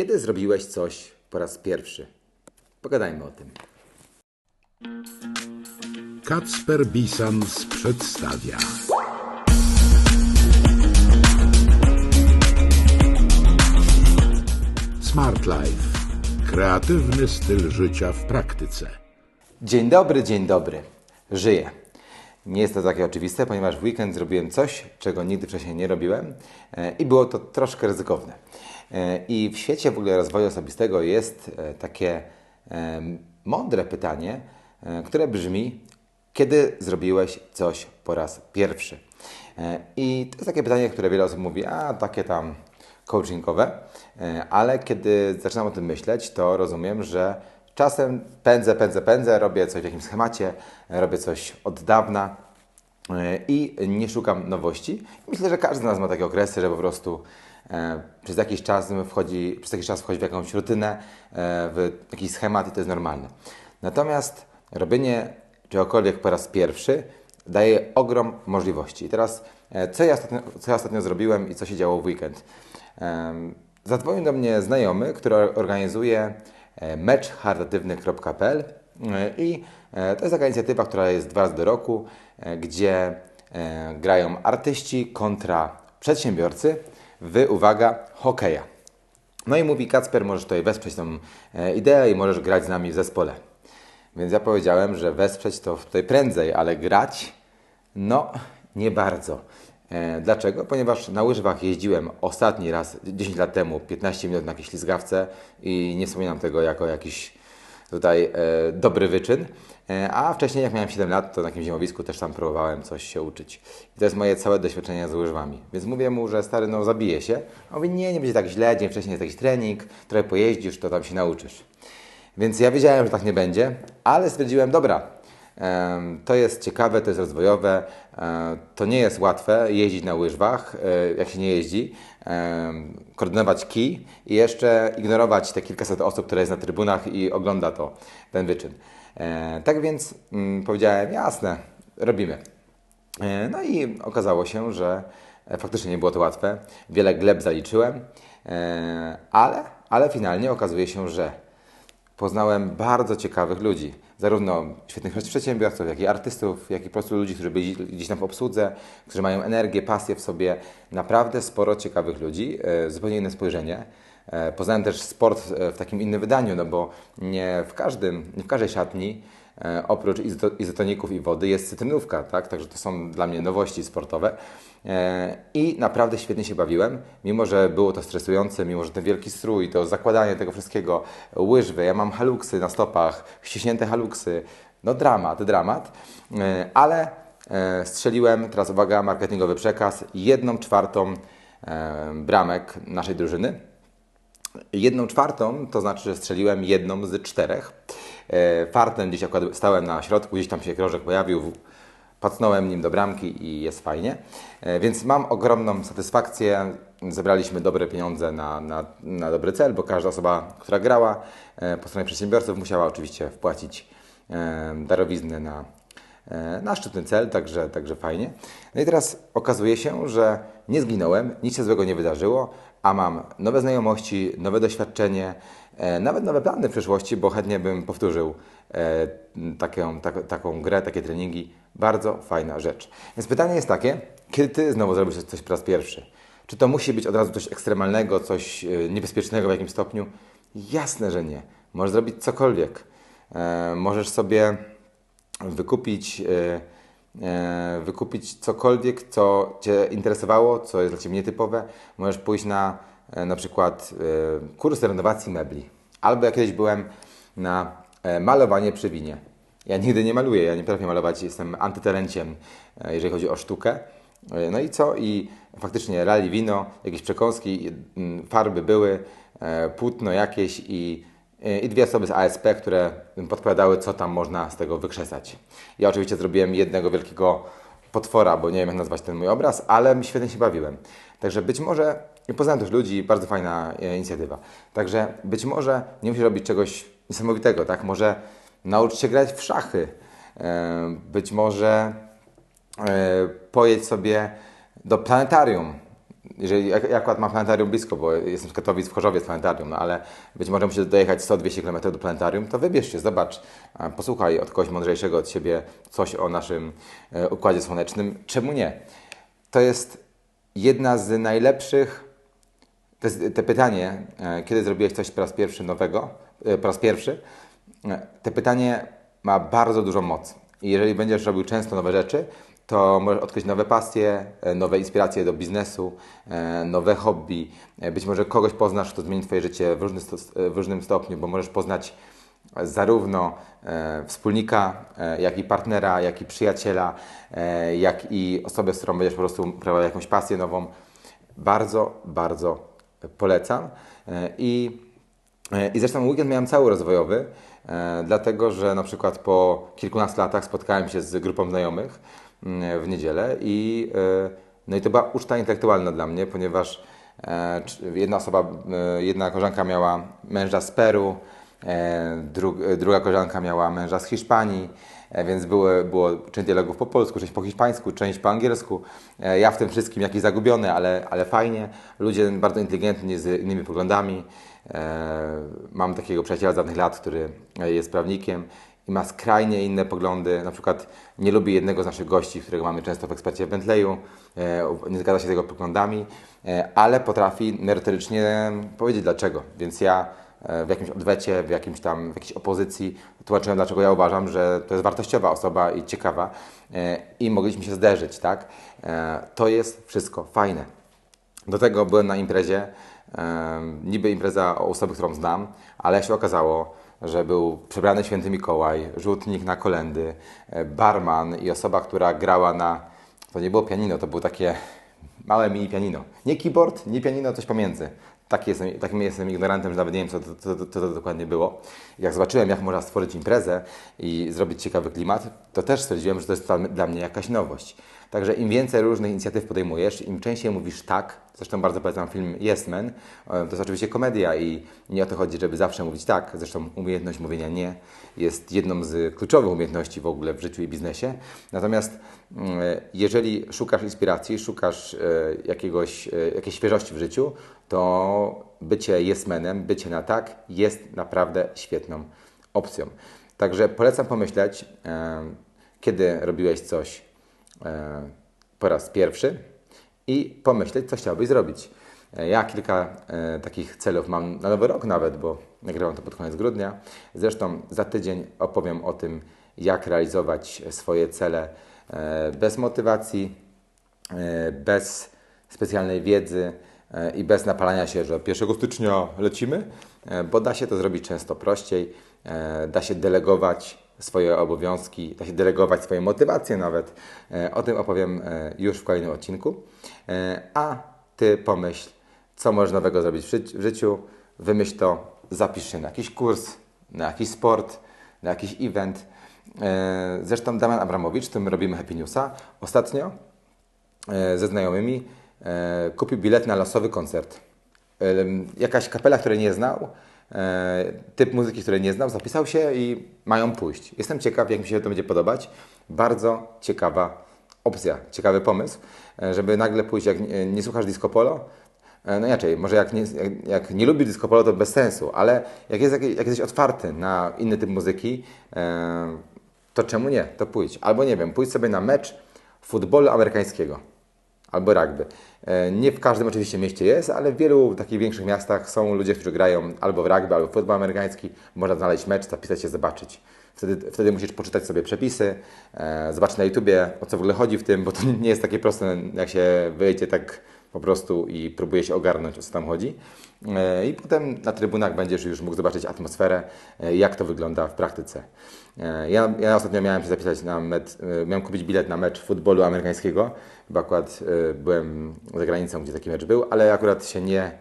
Kiedy zrobiłeś coś po raz pierwszy? Pogadajmy o tym. Kacper Bisans przedstawia. Smart Life. Kreatywny styl życia w praktyce. Dzień dobry, dzień dobry. Żyję. Nie jest to takie oczywiste, ponieważ w weekend zrobiłem coś, czego nigdy wcześniej nie robiłem e, i było to troszkę ryzykowne. E, I w świecie w ogóle rozwoju osobistego jest e, takie mądre pytanie, które brzmi: kiedy zrobiłeś coś po raz pierwszy? I to jest takie pytanie, które wiele osób mówi, a takie tam coachingowe, ale kiedy zaczynam o tym myśleć, to rozumiem, że czasem pędzę, pędzę, pędzę, robię coś w jakimś schemacie, robię coś od dawna i nie szukam nowości. Myślę, że każdy z nas ma takie okresy, że po prostu E, przez jakiś czas wchodzi, przez jakiś czas wchodzi w jakąś rutynę, e, w jakiś schemat i to jest normalne. Natomiast robienie czegokolwiek po raz pierwszy daje ogrom możliwości. I teraz, e, co ja ostatnio, co ja ostatnio zrobiłem i co się działo w weekend? Zadzwonił do mnie znajomy, który organizuje meczcharytatywny.pl i to jest taka inicjatywa, która jest dwa razy do roku, gdzie grają artyści kontra przedsiębiorcy w, uwaga, hokeja. No i mówi Kacper, możesz tutaj wesprzeć tą e, ideę i możesz grać z nami w zespole. Więc ja powiedziałem, że wesprzeć to tutaj prędzej, ale grać, no nie bardzo. E, dlaczego? Ponieważ na łyżwach jeździłem ostatni raz 10 lat temu, 15 minut na jakiejś ślizgawce i nie wspominam tego jako jakiś tutaj e, dobry wyczyn. E, a wcześniej, jak miałem 7 lat, to na jakimś zimowisku też tam próbowałem coś się uczyć. I to jest moje całe doświadczenie z łyżwami. Więc mówię mu, że stary, no zabije się. A on mówi, nie, nie będzie tak źle, dzień wcześniej jest jakiś trening, trochę pojeździsz, to tam się nauczysz. Więc ja wiedziałem, że tak nie będzie, ale stwierdziłem, dobra, to jest ciekawe, to jest rozwojowe, e, to nie jest łatwe jeździć na łyżwach, e, jak się nie jeździ, koordynować kij i jeszcze ignorować te kilkaset osób, które jest na trybunach i ogląda to, ten wyczyn. E, tak więc mm, powiedziałem, jasne, robimy. No i okazało się, że faktycznie nie było to łatwe. Wiele gleb zaliczyłem, ale, ale finalnie okazuje się, że poznałem bardzo ciekawych ludzi zarówno świetnych przedsiębiorców, jak i artystów, jak i po prostu ludzi, którzy byli gdzieś tam w obsłudze, którzy mają energię, pasję w sobie. Naprawdę sporo ciekawych ludzi, e, zupełnie inne spojrzenie. E, poznałem też sport e, w takim innym wydaniu, no bo nie w, każdym, nie w każdej szatni oprócz izotoników i wody jest cytrynówka, tak? Także to są dla mnie nowości sportowe. E, I naprawdę świetnie się bawiłem, mimo że było to stresujące, mimo że ten wielki strój, to zakładanie tego wszystkiego, łyżwy, ja mam haluksy na stopach, ściśnięte haluksy, no dramat, dramat, e, ale e, strzeliłem, teraz uwaga, marketingowy przekaz, jedną czwartą bramek naszej drużyny. Jedną czwartą to znaczy, że strzeliłem jedną z czterech. Fartem gdzieś akurat stałem na środku, gdzieś tam się krążek pojawił, pacnąłem nim do bramki i jest fajnie. E, więc mam ogromną satysfakcję. Zebraliśmy dobre pieniądze na, na, na dobry cel, bo każda osoba, która grała e, po stronie przedsiębiorców, musiała oczywiście wpłacić e, darowizny na, na szczytny cel, także, także fajnie. No i teraz okazuje się, że nie zginąłem, nic się złego nie wydarzyło, a mam nowe znajomości, nowe doświadczenie, nawet nowe plany w przyszłości, bo chętnie bym powtórzył taką, tak, taką grę, takie treningi. Bardzo fajna rzecz. Więc pytanie jest takie, kiedy Ty znowu zrobisz coś po raz pierwszy? Czy to musi być od razu coś ekstremalnego, coś e, niebezpiecznego w jakimś stopniu? Jasne, że nie. Możesz zrobić cokolwiek. E, możesz sobie wykupić, e, e, wykupić cokolwiek, co Cię interesowało, co jest dla Ciebie nietypowe. Możesz pójść na e, na przykład e, kurs renowacji mebli. Albo ja kiedyś byłem na malowanie przy winie. Ja nigdy nie maluję, ja nie potrafię malować, jestem antytelenciem, jeżeli chodzi o sztukę. No i co? I faktycznie rali wino, jakieś przekąski, mm, farby były, e, płótno jakieś i, i dwie osoby z ASP, które podpowiadały, co tam można z tego wykrzesać. Ja oczywiście zrobiłem jednego wielkiego potwora, bo nie wiem jak nazwać ten mój obraz, ale świetnie się bawiłem. Także być może, poznałem też ludzi, bardzo fajna e, inicjatywa. Także być może nie musisz robić czegoś niesamowitego, tak? Może nauczyć się grać w szachy. E, być może E, pojedź sobie do planetarium. Jeżeli ja, akurat mam planetarium blisko, bo jestem z Katowic w Chorzowie z planetarium, no ale być może musisz dojechać 100-200 km do planetarium, to wybierz się, zobacz, posłuchaj od kogoś mądrzejszego od siebie coś o naszym e, Układzie Słonecznym. Czemu nie? To jest jedna z najlepszych, to jest te pytanie, e, kiedy zrobiłeś coś po raz pierwszy nowego, e, po raz pierwszy, te pytanie ma bardzo dużą moc. I jeżeli będziesz robił często nowe rzeczy, to możesz odkryć nowe pasje, e, nowe inspiracje do biznesu, e, nowe hobby. E, Być może kogoś poznasz, kto zmieni Twoje życie w, różny w różnym stopniu, bo możesz poznać zarówno wspólnika, jak i partnera, jak i przyjaciela, jak i osobę, z którą będziesz po prostu prowadził jakąś pasję nową. Bardzo, bardzo polecam. I, i zresztą weekend miałem cały rozwojowy, dlatego że na przykład po kilkunastu latach spotkałem się z grupą znajomych w niedzielę i, e, no i to była uczta intelektualna dla mnie, ponieważ e, jedna osoba, e, jedna koleżanka miała męża z Peru, e, dru, e, druga koleżanka miała męża z Hiszpanii, e, więc były, było część dialogów po polsku, część po hiszpańsku, część po angielsku. E, Ja w tym wszystkim jakiś zagubiony, ale, ale fajnie. Ludzie bardzo inteligentni, z innymi poglądami. E, Mam takiego przyjaciela z dawnych lat, który jest prawnikiem i ma skrajnie inne poglądy. Na przykład nie lubi jednego z naszych gości, którego mamy często w ekspercie w Bentleyu. E, Nie zgadza się z jego poglądami, e, ale potrafi merytorycznie powiedzieć dlaczego. Więc ja e, w jakimś odwecie, w jakimś tam, w jakiejś opozycji tłumaczyłem, dlaczego ja uważam, że to jest wartościowa osoba i ciekawa i mogliśmy się zderzyć, tak? To jest wszystko fajne. Do tego byłem na imprezie, niby impreza o osobie, którą znam, ale się okazało, że był przebrany święty Mikołaj, rzutnik na kolendy, e, barman i osoba, która grała na, to nie było pianino, to było takie małe mini pianino. Nie keyboard, nie pianino, coś pomiędzy. Taki jestem, takim jestem ignorantem, że nawet nie wiem, co to, to, co to dokładnie było. Jak zobaczyłem, jak można stworzyć imprezę i zrobić ciekawy klimat, to też stwierdziłem, że to jest dla mnie jakaś nowość. Także im więcej różnych inicjatyw podejmujesz, im częściej mówisz tak, zresztą bardzo polecam film Yes Man, e, to jest oczywiście komedia i nie o to chodzi, żeby zawsze mówić tak, zresztą umiejętność mówienia nie jest jedną z kluczowych umiejętności w ogóle w życiu i biznesie. Natomiast mm, jeżeli szukasz inspiracji, szukasz e, jakiegoś, e, jakiejś świeżości w życiu, to bycie yes manem, bycie na tak jest naprawdę świetną opcją. Także polecam pomyśleć, e, kiedy robiłeś coś e, po raz pierwszy i pomyśleć, co chciałbyś zrobić. E, Ja kilka e, takich celów mam na nowy rok nawet, bo nagrywam to pod koniec grudnia. Zresztą za tydzień opowiem o tym, jak realizować swoje cele e, bez motywacji, e, bez specjalnej wiedzy e, i bez napalania się, że 1 stycznia lecimy, e, bo da się to zrobić często prościej, e, da się delegować swoje obowiązki, da się delegować swoje motywacje nawet. E, O tym opowiem e, już w kolejnym odcinku. E, A Ty pomyśl, co możesz nowego zrobić w życi- w życiu, wymyśl to, zapisz się na jakiś kurs, na jakiś sport, na jakiś event. Zresztą Damian Abramowicz, którym robimy Happy Newsa, ostatnio ze znajomymi kupił bilet na losowy koncert. Jakaś kapela, której nie znał, typ muzyki, której nie znał, zapisał się i mają pójść. Jestem ciekaw, jak mi się to będzie podobać. Bardzo ciekawa opcja, ciekawy pomysł, e, żeby nagle pójść, jak nie, słuchasz disco polo, e, no inaczej, może jak nie, jak, jak nie lubisz disco polo, to bez sensu, ale jak, jest, jak, jesteś otwarty na inny typ muzyki, e, to czemu nie? To pójdź. Albo nie wiem, pójdź sobie na mecz futbolu amerykańskiego albo rugby. E, Nie w każdym oczywiście mieście jest, ale w wielu takich większych miastach są ludzie, którzy grają albo w rugby, albo w futbol amerykański. Można znaleźć mecz, zapisać się, zobaczyć. Wtedy, wtedy musisz poczytać sobie przepisy, e, zobaczyć na YouTubie, o co w ogóle chodzi w tym, bo to nie jest takie proste, jak się wyjdzie tak po prostu i próbuje się ogarnąć, o co tam chodzi. E, I potem na trybunach będziesz już mógł zobaczyć atmosferę, e, jak to wygląda w praktyce. E, Ja, ja ostatnio miałem się zapisać na mecz, miałem kupić bilet na mecz futbolu amerykańskiego, bo akurat byłem za granicą, gdzie taki mecz był, ale akurat się nie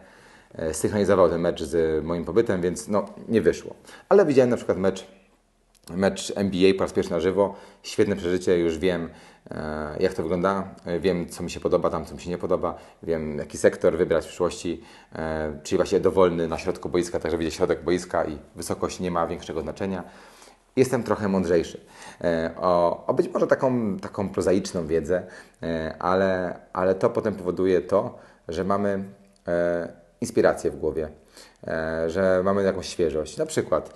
synchronizował ten mecz z moim pobytem, więc no, nie wyszło. Ale widziałem na przykład mecz mecz NBA po raz pierwszy na żywo. Świetne przeżycie, już wiem jak to wygląda, e, wiem co mi się podoba, tam co mi się nie podoba, wiem jaki sektor wybrać w przyszłości, e, czyli właśnie dowolny na środku boiska, także widzę środek boiska i wysokość nie ma większego znaczenia. Jestem trochę mądrzejszy. E, o, o być może taką, taką prozaiczną wiedzę, e, ale, ale to potem powoduje to, że mamy e, inspirację w głowie, e, że mamy jakąś świeżość. Na przykład e,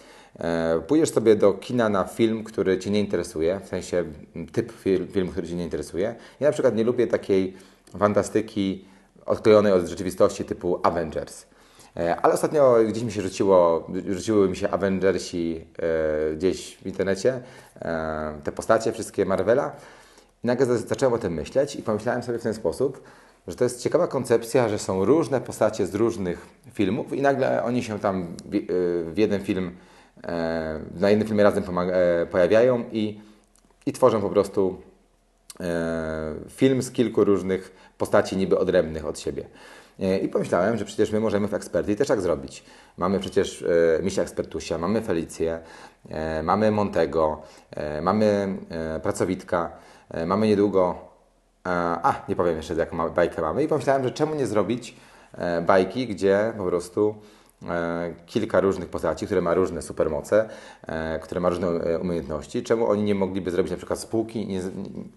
pójdziesz sobie do kina na film, który Cię nie interesuje, w sensie typ fil, filmu, który Cię nie interesuje. Ja na przykład nie lubię takiej fantastyki odklejonej od rzeczywistości typu Avengers. E, Ale ostatnio gdzieś mi się rzuciło, rzuciły mi się Avengersi e, gdzieś w internecie, e, te postacie wszystkie Marvela. I nagle za- zacząłem o tym myśleć i pomyślałem sobie w ten sposób, że to jest ciekawa koncepcja, że są różne postacie z różnych filmów i nagle oni się tam w, e, w jeden film, e, na jednym filmie razem e, pojawiają i, i tworzą po prostu e, film z kilku różnych postaci niby odrębnych od siebie. E, I pomyślałem, że przecież my możemy w Ekspertii też tak zrobić. Mamy przecież e, Misia Ekspertusia, mamy Felicję, e, mamy Montego, e, mamy e, Pracowitka, e, mamy niedługo, e, a nie powiem jeszcze jaką bajkę mamy i pomyślałem, że czemu nie zrobić e, bajki, gdzie po prostu e, kilka różnych postaci, które ma różne supermoce, e, które ma różne e, umiejętności. Czemu oni nie mogliby zrobić na przykład spółki i nie,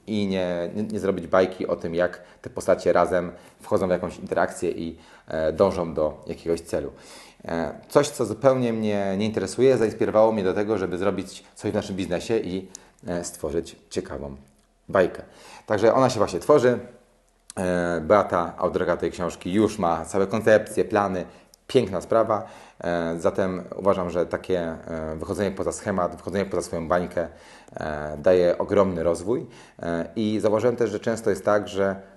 i nie, nie, nie zrobić bajki o tym, jak te postacie razem wchodzą w jakąś interakcję i e, dążą do jakiegoś celu. E, Coś, co zupełnie mnie nie interesuje, zainspirowało mnie do tego, żeby zrobić coś w naszym biznesie i e, stworzyć ciekawą bajkę. Także ona się właśnie tworzy. E, Beata, autorka tej książki, już ma całe koncepcje, plany. Piękna sprawa. E, Zatem uważam, że takie e, wychodzenie poza schemat, wychodzenie poza swoją bańkę e, daje ogromny rozwój. I zauważyłem też, że często jest tak, że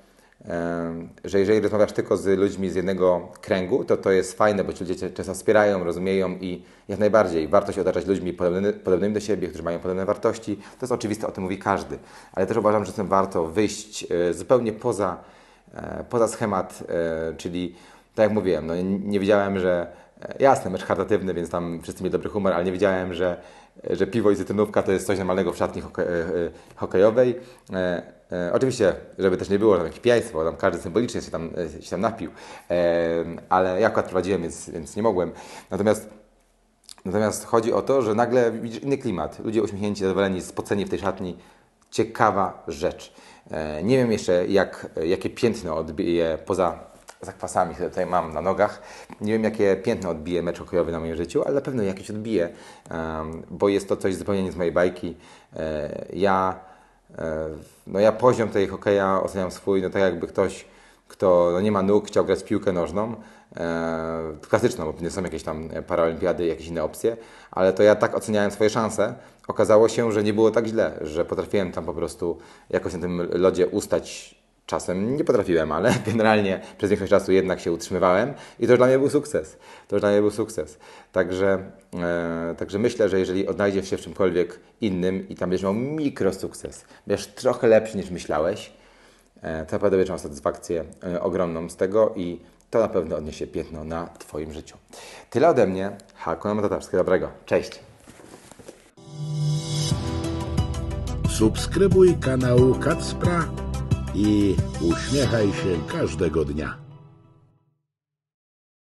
że jeżeli rozmawiasz tylko z ludźmi z jednego kręgu, to to jest fajne, bo ci ludzie cię często wspierają, rozumieją i jak najbardziej warto się otaczać ludźmi podobnymi, do siebie, którzy mają podobne wartości. To jest oczywiste, o tym mówi każdy. Ale też uważam, że czasem warto wyjść zupełnie poza, poza schemat, czyli tak jak mówiłem, no, nie, wiedziałem, że e, jasne, mecz charytatywny, więc tam wszyscy mieli dobry humor, ale nie wiedziałem, że, że piwo i cytrynówka to jest coś normalnego w szatni hoke, e, e, hokejowej. E, e, oczywiście, żeby też nie było tam jakieś pijaństwo, tam każdy symbolicznie się tam, się tam napił, e, ale ja akurat prowadziłem, więc, więc nie mogłem. Natomiast Natomiast chodzi o to, że nagle widzisz inny klimat. Ludzie uśmiechnięci, zadowoleni, spoceni w tej szatni. Ciekawa rzecz. Nie wiem jeszcze, jak, jakie piętno odbije poza zakwasami, które tutaj mam na nogach. Nie wiem, jakie piętno odbije mecz hokejowy na moim życiu, ale na pewno jakieś odbije, bo jest to coś zupełnie nie z mojej bajki. E, Ja, e, no ja poziom tej hokeja oceniam swój, no tak jakby ktoś, kto no nie ma nóg, chciał grać w piłkę nożną, e, klasyczną, bo nie są jakieś tam paraolimpiady, jakieś inne opcje, ale to ja tak oceniałem swoje szanse. Okazało się, że nie było tak źle, że potrafiłem tam po prostu jakoś na tym lodzie ustać. Czasem nie potrafiłem, ale generalnie przez większość czasu jednak się utrzymywałem i to już dla mnie był sukces. To już dla mnie był sukces. Także, e, także myślę, że jeżeli odnajdziesz się w czymkolwiek innym i tam będziesz miał mikrosukces, będziesz trochę lepszy niż myślałeś, E, to naprawdę będziesz miał satysfakcję e, ogromną z tego i to na pewno odniesie piętno na Twoim życiu. Tyle ode mnie. Hakuna Matata. Wszystkiego dobrego. Cześć. Subskrybuj kanał Kacpra i uśmiechaj się każdego dnia.